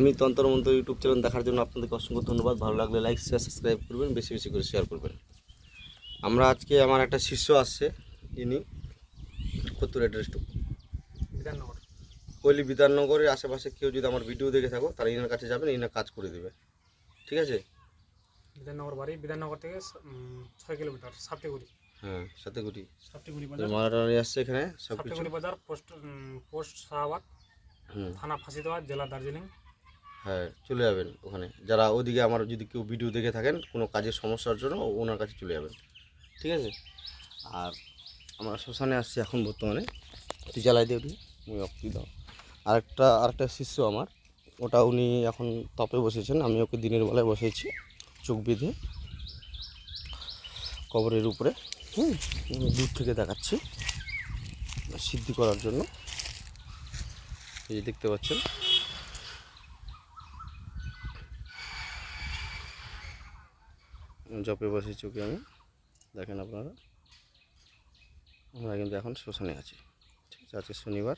আমি তন্ত্রমন্ত্র YouTube channel দেখার জন্য আপনাদেরকে অসংখ্য ধন্যবাদ। ভালো লাগলে লাইক শেয়ার সাবস্ক্রাইব করবেন বেশি বেশি করে শেয়ার করবেন। আমরা আজকে আমার একটা শিষ্য আসছে ইনি কত অ্যাড্রেসটুকু বিধাননগর। কৈলি বিধাননগরের আশেপাশে কেউ যদি আমার ভিডিও দেখে থাকো তারা ইনার কাছে যাবেন ইনার কাজ করে দেবে। ঠিক আছে? বিধাননগর বাড়ি বিধাননগর থেকে ছয় কিলোমিটার সাপটিগুড়ি হ্যাঁ সাথেগুটি সাপটিগুড়ি বাজার। মারাটারি আসছে এখানে সাপটিগুড়ি বাজার পোস্ট পোস্ট শাহবাগ থানা ফাঁসিদেওয়া জেলা দার্জিলিং। হ্যাঁ চলে যাবেন ওখানে। যারা ওদিকে আমার যদি কেউ ভিডিও দেখে থাকেন, কোনো কাজের সমস্যার জন্য ওনার কাছে চলে যাবেন। ঠিক আছে? আর আমরা শ্মশানে আসছি এখন বর্তমানে। তুই জ্বালাই দিয়ে আমি অক্তি দাও। আরেকটা আরেকটা শিষ্য আমার, ওটা উনি এখন তপে বসেছেন, আমি ওকে দিনের বেলায় বসেছি, চোখ বেঁধে। কবরের উপরে, হুম, দূর থেকে দেখাচ্ছি, সিদ্ধি করার জন্য। এই দেখতে পাচ্ছেন জপে বসেছি ওকে আমি, দেখেন আপনারা। আমরা কিন্তু এখন শ্মশানে আছি। ঠিক আছে, আজকে শনিবার।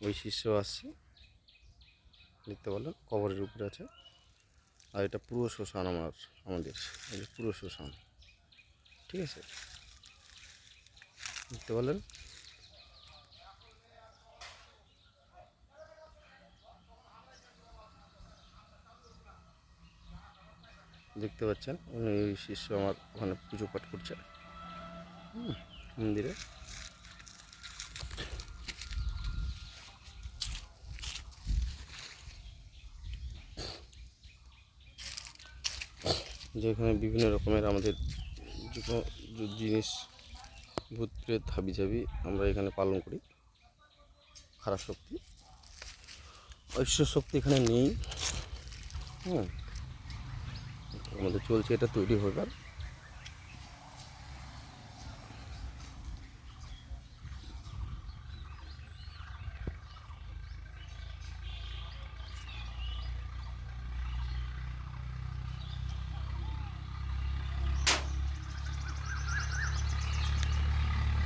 ওই শিষ্য আসছে। দেখতে পারলেন কবরের উপরে আছে। আর এটা পুরো শ্মশান আমার, আমাদের। পুরো শ্মশান। ঠিক আছে? দেখতে পারলেন দেখতে পাচ্ছেন, উনি শিষ্য আমার ওখানে পুজো পাঠ করছে। মন্দিরে। যেখানে বিভিন্ন রকমের আমাদের জিনিস ভূত প্রেত হাবি জাবি আমরা এখানে পালন করি। খারাপ শক্তি। ঐশ্বর শক্তি এখানে নেই। হুম। আমাদের চলছে এটা তৈরি হবার